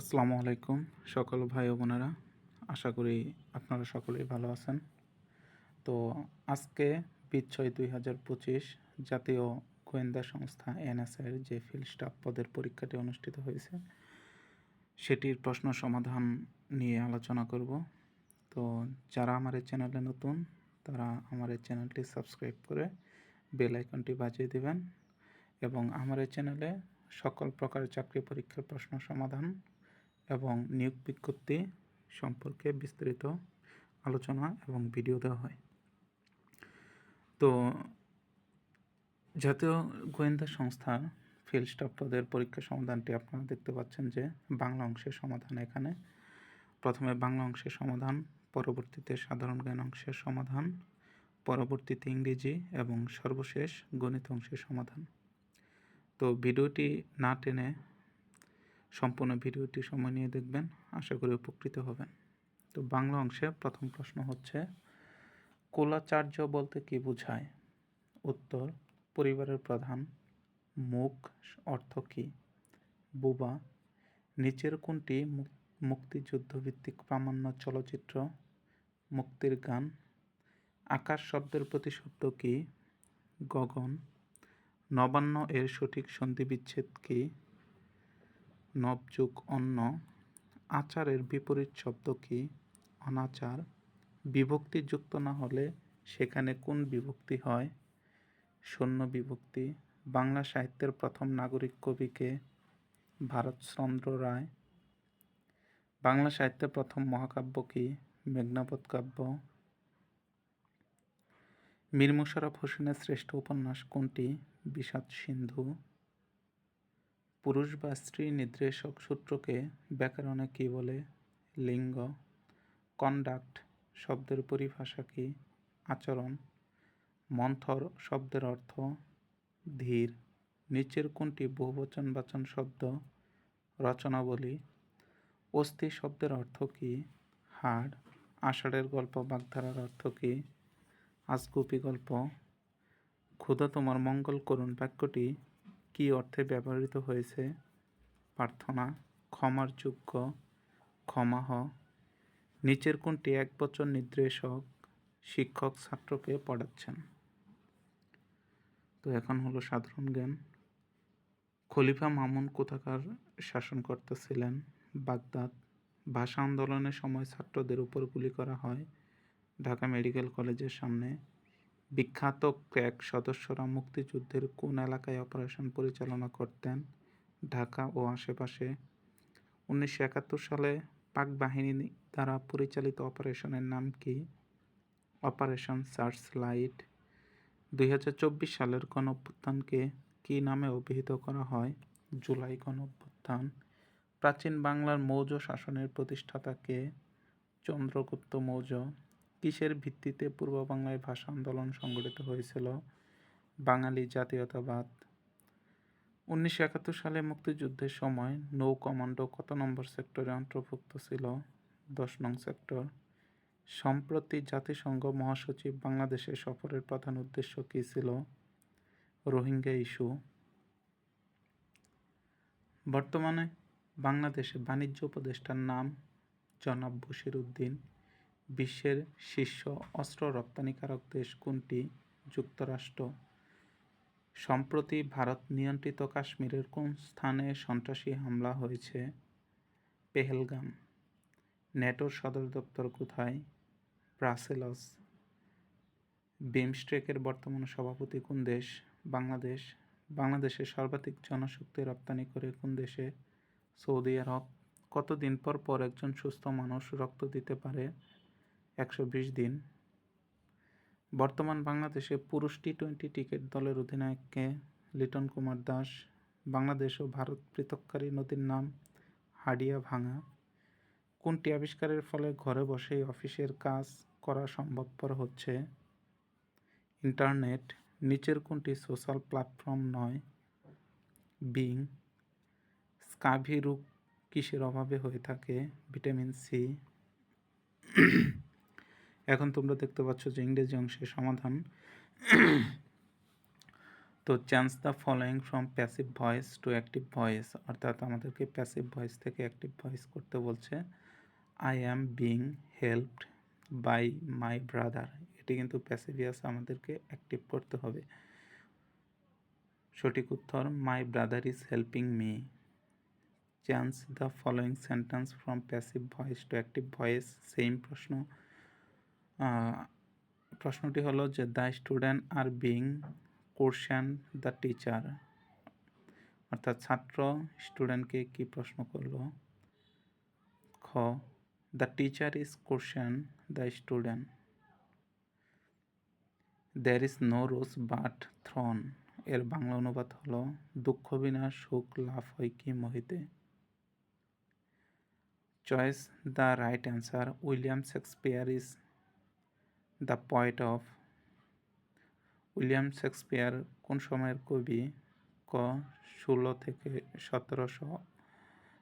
আসসালামু আলাইকুম, সকল ভাই বোনেরা। আশা করি আপনারা সকলেই ভালো আছেন। তো আজকে বিদ ছয় দুই হাজার পঁচিশ জাতীয় গোয়েন্দা সংস্থা এনএসআইয়ের যে ফিল্ড স্টাফ পদের পরীক্ষাটি অনুষ্ঠিত হয়েছে, সেটির প্রশ্ন সমাধান নিয়ে আলোচনা করব। তো যারা আমার এই চ্যানেলে নতুন, তারা আমার এই চ্যানেলটি সাবস্ক্রাইব করে বেল আইকনটি বাজিয়ে দেবেন এবং আমার এই চ্যানেলে সকল প্রকার চাকরি পরীক্ষার প্রশ্ন সমাধান এবং নিয়োগ বিজ্ঞপ্তি সম্পর্কে বিস্তারিত আলোচনা এবং ভিডিও দেওয়া হয়। তো, জাতীয় গোয়েন্দা সংস্থা ফিল্ড স্টাফ পদের পরীক্ষা সমাধানটি আপনারা দেখতে পাচ্ছেন যে বাংলা অংশের সমাধান এখানে। প্রথমে বাংলা অংশের সমাধান, পরবর্তীতে সাধারণ জ্ঞান অংশের সমাধান, পরবর্তীতে ইংরেজি এবং সর্বশেষ গণিত অংশের সমাধান। তো, ভিডিওটি না টেনে সম্পূর্ণ ভিডিওটি সময় নিয়ে দেখবেন, আশা করি উপকৃত হবেন। তো বাংলা অংশে প্রথম প্রশ্ন হচ্ছে, কোলাচার্য বলতে কি বোঝায়? উত্তর, পরিবারের প্রধান, মুখ অর্থ কী? বুবা, নিচের কোনটি মুক- মুক্তিযুদ্ধভিত্তিক প্রামাণ্য চলচ্চিত্র? মুক্তির গান, আকাশ শব্দের প্রতিশব্দ কি? গগন, নবান্ন এর সঠিক সন্ধিবিচ্ছেদ কি? নবযুগ অন্য আচারের বিপরীত শব্দ কি? অনাচার। বিভক্তি যুক্ত না হলে সেখানে কোন বিভক্তি হয়? শূন্য বিভক্তি। বাংলা সাহিত্যের প্রথম নাগরিক কবিকে ভারতচন্দ্র রায়। বাংলা সাহিত্যের প্রথম মহাকাব্য কি? মেঘনাপদ কাব্য। মীর মোশাররফ হোসেনের শ্রেষ্ঠ উপন্যাস কোনটি? বিষাদ সিন্ধু। পুরুষ বা স্ত্রী নির্দেশক সূত্রকে ব্যাকরণে কী বলে? লিঙ্গ কন্ডাক্ট শব্দের পরিভাষা কি? আচরণ, মন্থর শব্দের অর্থ ধীর, নিচের কোনটি বহুবচন বাচন শব্দ? রচনাবলী, অস্থি শব্দের অর্থ কি? হাড়, আষাঢ়ের গল্প, বাগধারার অর্থ কি? আজগুপি গল্প, ক্ষুধা তোমার মঙ্গল করুন বাক্যটি কী অর্থে ব্যবহৃত হয়েছে? প্রার্থনা, ক্ষমার যোগ্য, ক্ষমাহ। নিচের কোনটি এক বছর নির্দেশক, শিক্ষক, ছাত্রকে পড়াচ্ছেন? তো এখন হলো সাধারণ জ্ঞান। খলিফা মামুন কোথাকার শাসনকর্তা ছিলেন? বাগদাদ। ভাষা আন্দোলনের সময় ছাত্রদের উপর গুলি করা হয় ঢাকা মেডিকেল কলেজের সামনে। বিখ্যাত ক্র্যাক সদস্যরা মুক্তিযুদ্ধের কোন এলাকায় অপারেশন পরিচালনা করতেন? ঢাকা ও আশেপাশে। উনিশশো একাত্তর সালে পাক বাহিনী দ্বারা পরিচালিত অপারেশনের নাম কি? Operation searchlight. দুই হাজার চব্বিশ সালের গণ অভ্যুত্থানকে কী নামে অভিহিত করা হয়? জুলাই গণ অভ্যুত্থান প্রাচীন বাংলার মৌর্য শাসনের প্রতিষ্ঠাতাকে চন্দ্রগুপ্ত মৌর্য। কিসের ভিত্তিতে পূর্ব বাংলায় ভাষা আন্দোলন সংগঠিত হয়েছিল? বাঙালি জাতীয়তাবাদ। উনিশশো একাত্তর সালে মুক্তিযুদ্ধের সময় নৌ কমান্ডো কত নম্বর সেক্টরে অন্তর্ভুক্ত ছিল? দশ নং সেক্টর। সম্প্রতি জাতিসংঘ মহাসচিব বাংলাদেশে সফরের প্রধান উদ্দেশ্য কী ছিল? রোহিঙ্গা ইস্যু। বর্তমানে বাংলাদেশে বাণিজ্য উপদেষ্টার নাম জনাব বশির উদ্দিন। বিশ্বের শীর্ষ অস্ত্র রপ্তানিকারক দেশ কোনটি? যুক্তরাষ্ট্র। সম্প্রতি ভারত নিয়ন্ত্রিত কাশ্মীরের কোন স্থানে সন্ত্রাসী হামলা হয়েছে? পেহেলগাম। ন্যাটোর সদর দপ্তর কোথায়? ব্রাসেলস। বিমস্টেকের বর্তমান সভাপতি কোন দেশ? বাংলাদেশ। বাংলাদেশের সর্বাধিক জনশক্তি রপ্তানি করে কোন দেশে? Saudi Arab. কতদিন পর পর একজন সুস্থ মানুষ রক্ত দিতে পারে? একশো বিশ দিন। বর্তমান বাংলাদেশে পুরুষ টি টোয়েন্টি ক্রিকেট দলের অধিনায়ককে লিটন কুমার দাস, বাংলাদেশ ও ভারত পৃথককারী নদীর নাম হাডিয়া ভাঙা। কোনটি আবিষ্কারের ফলে ঘরে বসেই অফিসের কাজ করা সম্ভবপর হচ্ছে? ইন্টারনেট, নিচের কোনটি সোশ্যাল প্ল্যাটফর্ম নয়? বিং, স্কাভি রোগ কিসের অভাবে হয়ে থাকে ভিটামিন সি? এখন তোমরা দেখতে পাচ্ছ যে ইংরেজি অংশের সমাধান। তো change the following from passive voice to active voice অর্থাৎ আমাদেরকে প্যাসিভ ভয়েস থেকে অ্যাক্টিভ ভয়েস করতে বলছে। I am being helped by my brother এটি কিন্তু প্যাসিভিয়াস আমাদেরকে অ্যাক্টিভ করতে হবে। সঠিক উত্তর my brother is helping me change the following sentence from passive voice to active voice same প্রশ্ন। প্রশ্নটি হলো যে the student are being question the teacher অর্থাৎ ছাত্র স্টুডেন্টকে কি প্রশ্ন করল? খ the teacher is question the student there is no rose but thorn এর বাংলা অনুবাদ হলো, দুঃখ বিনা সুখ লাভ হয় কি মহিতে? Choice the right answer William Shakespeare is the poet of William Shakespeare কোন সময়ের কবি? ক, ষোলো থেকে সতেরোশো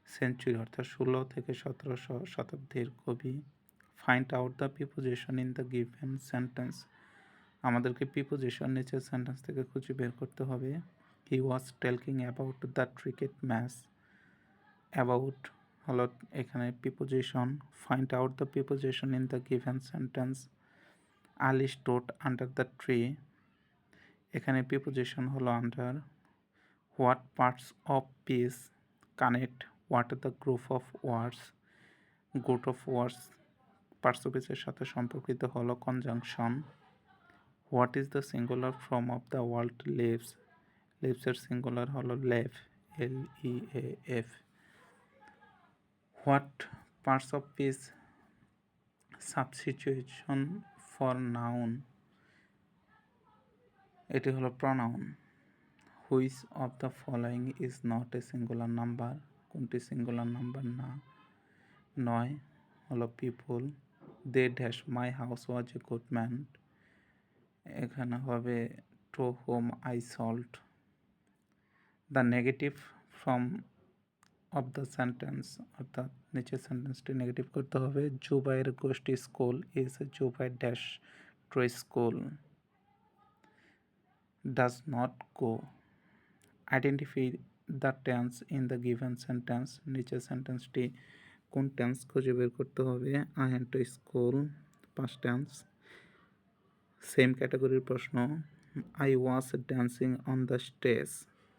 সেঞ্চুরি, অর্থাৎ ষোলো থেকে সতেরোশো শতাব্দীর কবি। Find out the preposition in the given sentence আমাদেরকে প্রিপোজিশন নিচের সেন্টেন্স থেকে খুঁজে বের করতে হবে। He was talking about the cricket match about হলো এখানে preposition find out the preposition in the given sentence Ali stood under the tree এখানে প্রিপোজিশন হলো under what parts of speech connect what the group of words group of words parts of পিসের সাথে সম্পর্কিত হলো conjunction what is the singular form of the world leaves লিভসের singular হলো leaf L E A F what parts of speech substitution for noun. এটি হলো pronoun. Which of the following is not a singular number. কোনটি singular number না? নয়, হলো people. They dash, my house was man. এখানে হবে, to home I salt. The negative from of the sentence অর্থাৎ নিচের সেন্টেন্সটি নেগেটিভ করতে হবে। Zubair goes to school is Zubair dash to school does not go identify the tense in the given sentence নিচের সেন্টেন্সটি কোন টেন্স খুঁজে বের করতে হবে? I hand to school past tense same ক্যাটাগরির প্রশ্ন। I was dancing on the stage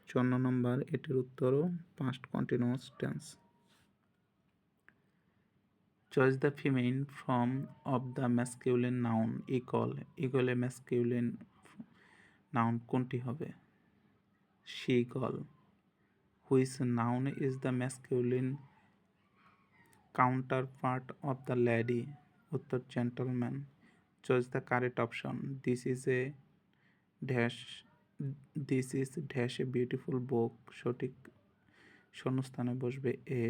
চুয়ান্ন নম্বর, এটির উত্তরও past continuous tense choice the feminine form of the masculine noun eagle ইগলে masculine noun কোনটি হবে? শিগল which noun is the masculine counterpart of the lady উত্তর gentleman choice the correct option this is a dash this is dash a beautiful book সঠিক শূন্যস্থানে বসবে a.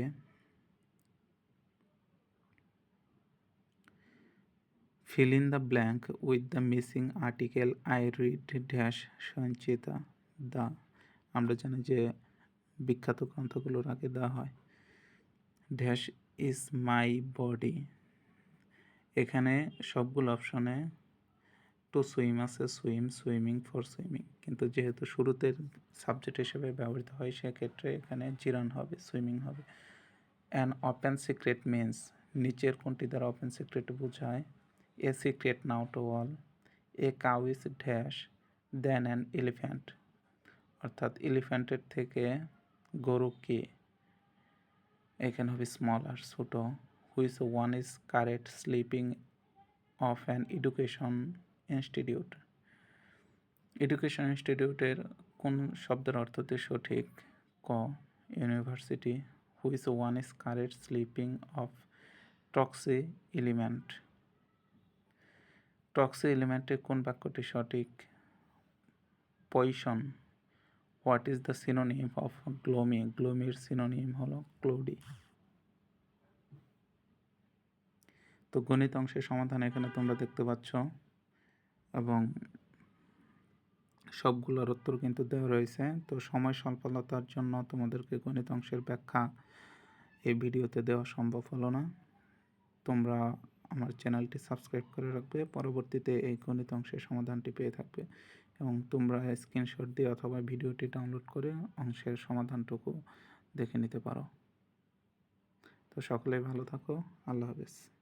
Fill in the blank with the missing article I read dash Sanchita দা আমরা জানি যে বিখ্যাত গ্রন্থগুলোর আগে দেওয়া হয়। ড্যাশ ইজ মাই বডি এখানে সবগুলো অপশনে টু সুইম আছে, সুইম, সুইমিং ফর সুইমিং। কিন্তু যেহেতু শুরুতে সাবজেক্ট হিসেবে ব্যবহৃত হয়, সেক্ষেত্রে এখানে জিরান হবে, সুইমিং হবে। অ্যান ওপেন সিক্রেট মিন্স নিচের কোনটি দ্বারা ওপেন সিক্রেট বোঝায়? A secret known to all a cow is dash than an elephant অর্থাৎ এলিফ্যান্টের থেকে গরু কে? এখানে হবে স্মল আর ছোটো। Which one is correct sleeping of an education institute. Education ইনস্টিটিউটের কোন শব্দের অর্থতে সঠিক? ক university which one is correct sleeping of toxic element toxic এলিমেন্টের কোন বাক্যটি সঠিক? Poison what is the synonym of gloomy গ্লোমির synonym হলো ক্লোডি তো গণিত অংশের সমাধান এখানে তোমরা দেখতে পাচ্ছ। এবং সবগুলোর উত্তর কিন্তু দেওয়া রয়েছে। তো সময় স্বল্পতার জন্য তোমাদেরকে গণিত অংশের ব্যাখ্যা এই ভিডিওতে দেওয়া সম্ভব হলো না। তোমরা আমার চ্যানেলটি সাবস্ক্রাইব করে রাখবে, পরবর্তীতে এই গণিত অংশের সমাধানটি পেয়ে থাকবে এবং তোমরা স্ক্রিনশট দিয়ে অথবা ভিডিওটি ডাউনলোড করে অংশের সমাধানটুকু দেখে নিতে পারো। তো সকলেই ভালো থাকো, আল্লাহ হাফেজ।